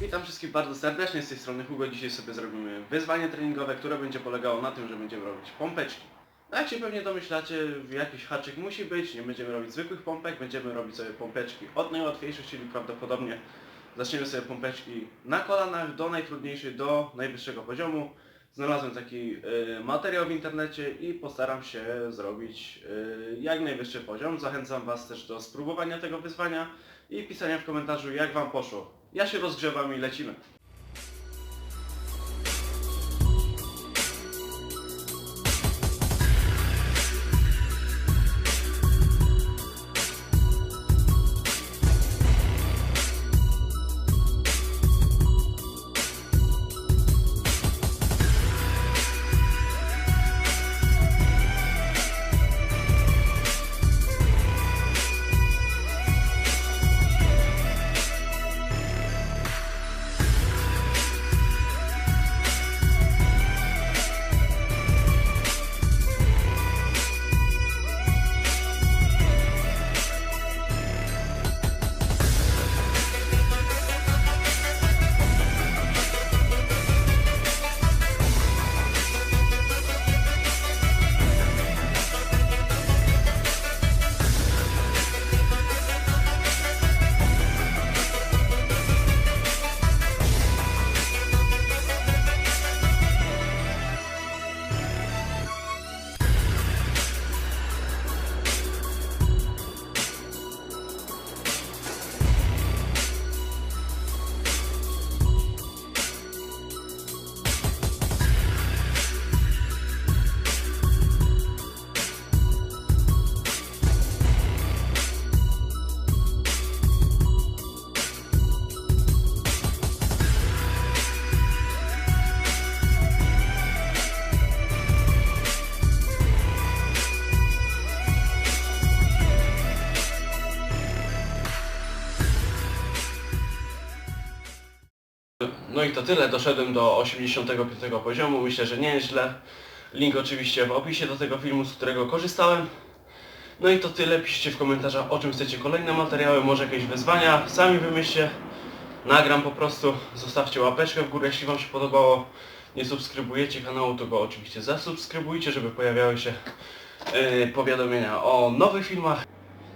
Witam wszystkich bardzo serdecznie, z tej strony Hugo. Dzisiaj sobie zrobimy wyzwanie treningowe, które będzie polegało na tym, że będziemy robić pompeczki. No jak się pewnie domyślacie, jakiś haczyk musi być, nie będziemy robić zwykłych pompek, będziemy robić sobie pompeczki od najłatwiejszych, czyli prawdopodobnie zaczniemy sobie pompeczki na kolanach, do najtrudniejszej, do najwyższego poziomu. Znalazłem taki y, materiał w internecie i postaram się zrobić y, jak najwyższy poziom. Zachęcam Was też do spróbowania tego wyzwania i pisania w komentarzu jak Wam poszło. Ja się rozgrzewam i lecimy. No i to tyle, doszedłem do 85 poziomu, myślę, że nie źle. Link oczywiście w opisie do tego filmu, z którego korzystałem. No i to tyle, piszcie w komentarzach o czym chcecie kolejne materiały, może jakieś wyzwania, sami wymyślcie. Nagram po prostu, zostawcie łapeczkę w górę, jeśli Wam się podobało. Nie subskrybujecie kanału, to go oczywiście zasubskrybujcie, żeby pojawiały się yy, powiadomienia o nowych filmach.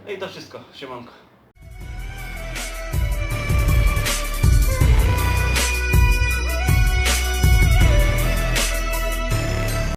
No i to wszystko, siemanko.